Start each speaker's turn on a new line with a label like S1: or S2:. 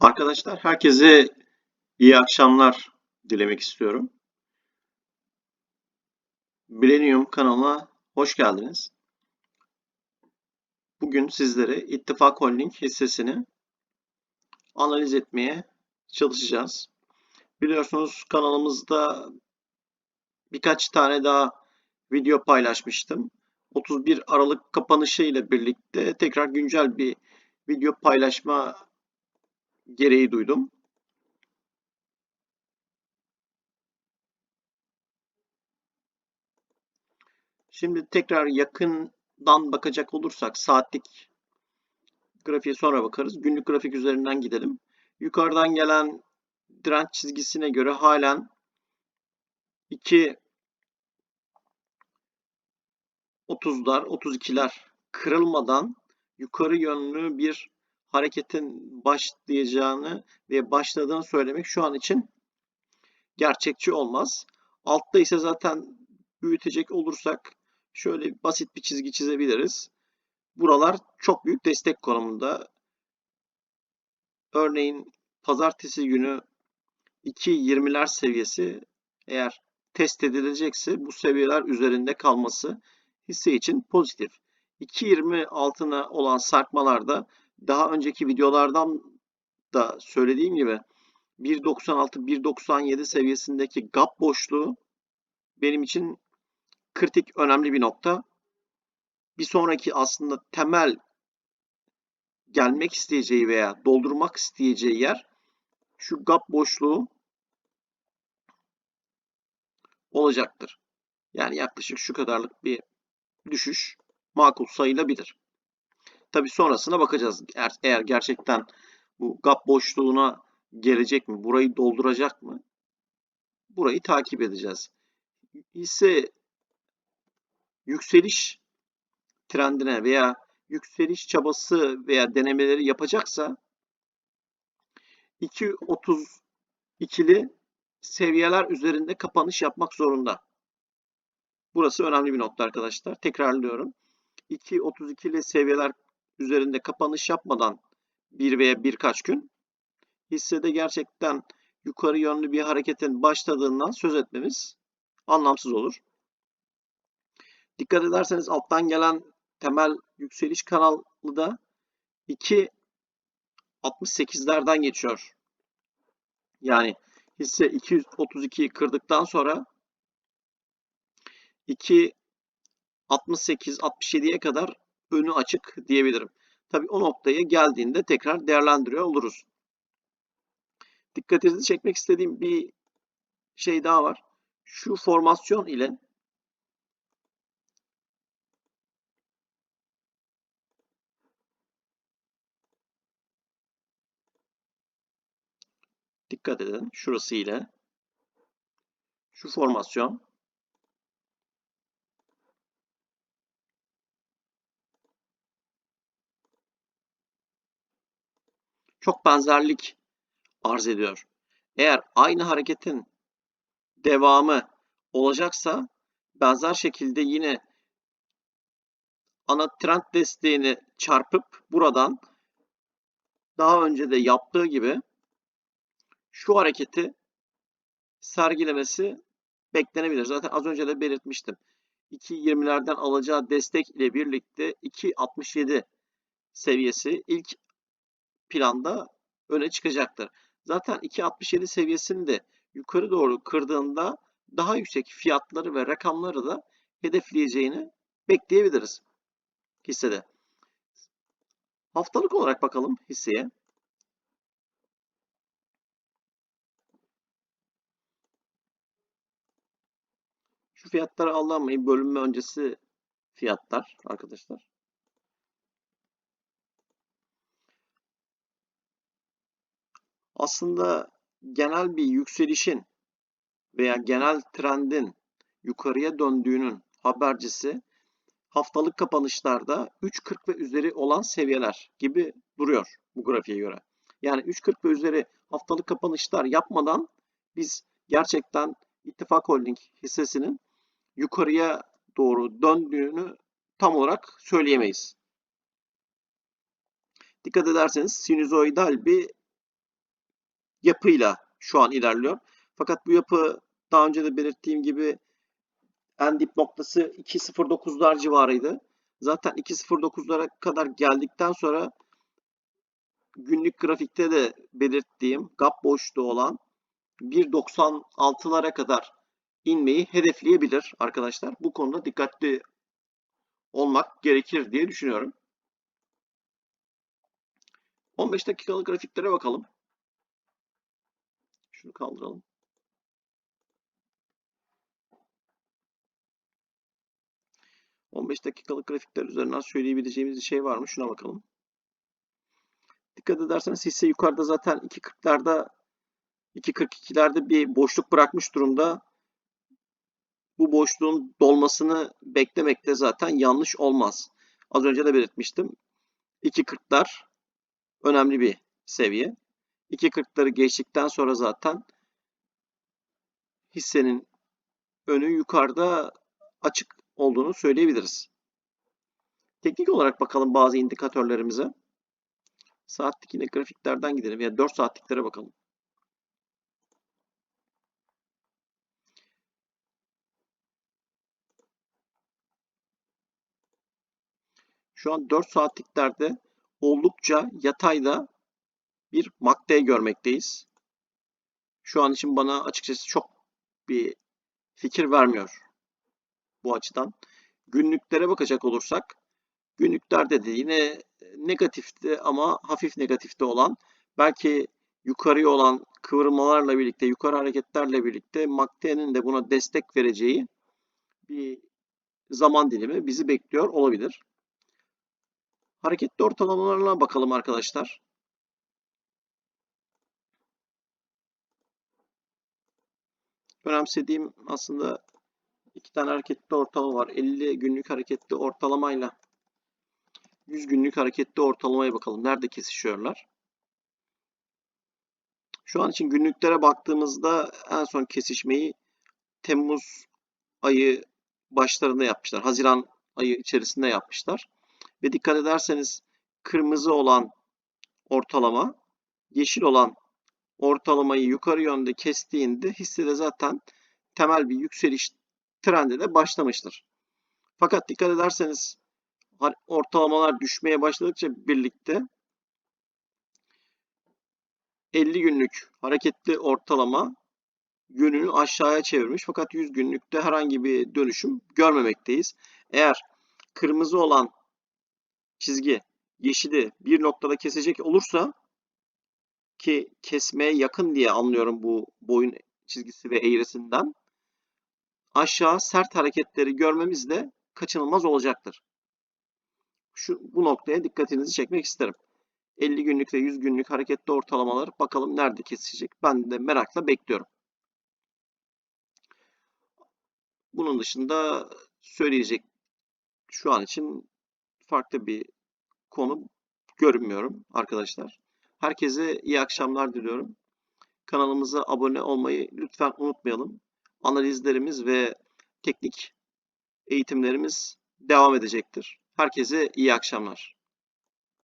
S1: Arkadaşlar herkese iyi akşamlar dilemek istiyorum. Bilenium kanalına hoş geldiniz. Bugün sizlere İttifak Holding hissesini analiz etmeye çalışacağız. Biliyorsunuz kanalımızda birkaç tane daha video paylaşmıştım. 31 Aralık kapanışı ile birlikte tekrar güncel bir video paylaşma gereği duydum. Şimdi tekrar yakından bakacak olursak saatlik grafiğe sonra bakarız. Günlük grafik üzerinden gidelim. Yukarıdan gelen direnç çizgisine göre halen 2 30'lar, 32'ler kırılmadan yukarı yönlü bir hareketin başlayacağını ve başladığını söylemek şu an için gerçekçi olmaz. Altta ise zaten büyütecek olursak şöyle basit bir çizgi çizebiliriz. Buralar çok büyük destek konumunda. Örneğin pazartesi günü 2.20'ler seviyesi eğer test edilecekse bu seviyeler üzerinde kalması hisse için pozitif. 2.20 altına olan sarkmalarda daha önceki videolardan da söylediğim gibi 1.96-1.97 seviyesindeki gap boşluğu benim için kritik önemli bir nokta. Bir sonraki aslında temel gelmek isteyeceği veya doldurmak isteyeceği yer şu gap boşluğu olacaktır. Yani yaklaşık şu kadarlık bir düşüş makul sayılabilir. Tabii sonrasına bakacağız. Eğer, eğer gerçekten bu gap boşluğuna gelecek mi? Burayı dolduracak mı? Burayı takip edeceğiz. Hisse yükseliş trendine veya yükseliş çabası veya denemeleri yapacaksa 2.32'li seviyeler üzerinde kapanış yapmak zorunda. Burası önemli bir nokta arkadaşlar. Tekrarlıyorum. 2.32'li seviyeler üzerinde kapanış yapmadan bir veya birkaç gün hissede gerçekten yukarı yönlü bir hareketin başladığından söz etmemiz anlamsız olur. Dikkat ederseniz alttan gelen temel yükseliş kanalı da 2.68'lerden geçiyor. Yani hisse 232'yi kırdıktan sonra 2.68-67'ye kadar önü açık diyebilirim. Tabii o noktaya geldiğinde tekrar değerlendiriyor oluruz. Dikkatinizi çekmek istediğim bir şey daha var. Şu formasyon ile dikkat edin şurası ile şu formasyon çok benzerlik arz ediyor. Eğer aynı hareketin devamı olacaksa benzer şekilde yine ana trend desteğini çarpıp buradan daha önce de yaptığı gibi şu hareketi sergilemesi beklenebilir. Zaten az önce de belirtmiştim. 2.20'lerden alacağı destek ile birlikte 2.67 seviyesi ilk planda öne çıkacaktır. Zaten 2.67 seviyesini de yukarı doğru kırdığında daha yüksek fiyatları ve rakamları da hedefleyeceğini bekleyebiliriz hissede. Haftalık olarak bakalım hisseye. Şu fiyatları aldanmayın. Bölünme öncesi fiyatlar arkadaşlar. Aslında genel bir yükselişin veya genel trendin yukarıya döndüğünün habercisi haftalık kapanışlarda 3.40 ve üzeri olan seviyeler gibi duruyor bu grafiğe göre. Yani 3.40 ve üzeri haftalık kapanışlar yapmadan biz gerçekten İttifak Holding hissesinin yukarıya doğru döndüğünü tam olarak söyleyemeyiz. Dikkat ederseniz sinüzoidal bir yapıyla şu an ilerliyor. Fakat bu yapı daha önce de belirttiğim gibi en dip noktası 2.09'lar civarıydı. Zaten 2.09'lara kadar geldikten sonra günlük grafikte de belirttiğim gap boşluğu olan 1.96'lara kadar inmeyi hedefleyebilir arkadaşlar. Bu konuda dikkatli olmak gerekir diye düşünüyorum. 15 dakikalık grafiklere bakalım. Şunu kaldıralım. ...15 dakikalık grafikler üzerinden söyleyebileceğimiz bir şey var mı? Şuna bakalım. Dikkat ederseniz hisse yukarıda zaten 2.40'larda 2.42'lerde bir boşluk bırakmış durumda. Bu boşluğun dolmasını beklemekte zaten yanlış olmaz. Az önce de belirtmiştim. 2.40'lar önemli bir seviye. 2.40'ları geçtikten sonra zaten hissenin önü yukarıda açık olduğunu söyleyebiliriz. Teknik olarak bakalım bazı indikatörlerimize. Saatlik yine grafiklerden gidelim. Yani 4 saatliklere bakalım. Şu an 4 saatliklerde oldukça yatayda bir MACD görmekteyiz. Şu an için bana açıkçası çok bir fikir vermiyor bu açıdan. Günlüklere bakacak olursak günlüklerde de yine negatifte ama hafif negatifte olan belki yukarıya olan kıvırmalarla birlikte, yukarı hareketlerle birlikte MACD'nin de buna destek vereceği bir zaman dilimi bizi bekliyor olabilir. Hareketli ortalamalarına bakalım arkadaşlar. Önemsediğim aslında iki tane hareketli ortalama var. 50 günlük hareketli ortalamayla 100 günlük hareketli ortalamaya bakalım. Nerede kesişiyorlar? Şu an için günlüklere baktığımızda en son kesişmeyi Temmuz ayı başlarında yapmışlar. Haziran ayı içerisinde yapmışlar. Ve dikkat ederseniz kırmızı olan ortalama, yeşil olan ortalamayı yukarı yönde kestiğinde hissede zaten temel bir yükseliş trendi de başlamıştır. Fakat dikkat ederseniz ortalamalar düşmeye başladıkça birlikte 50 günlük hareketli ortalama yönünü aşağıya çevirmiş fakat 100 günlükte herhangi bir dönüşüm görmemekteyiz. Eğer kırmızı olan çizgi yeşili bir noktada kesecek olursa ki kesmeye yakın diye anlıyorum bu boyun çizgisi ve eğrisinden aşağı sert hareketleri görmemiz de kaçınılmaz olacaktır. Şu bu noktaya dikkatinizi çekmek isterim. 50 günlük ve 100 günlük hareketli ortalamalar bakalım nerede kesecek. Ben de merakla bekliyorum. Bunun dışında söyleyecek şu an için farklı bir konu görünmüyorum arkadaşlar. Herkese iyi akşamlar diliyorum. Kanalımıza abone olmayı lütfen unutmayalım. Analizlerimiz ve teknik eğitimlerimiz devam edecektir. Herkese iyi akşamlar.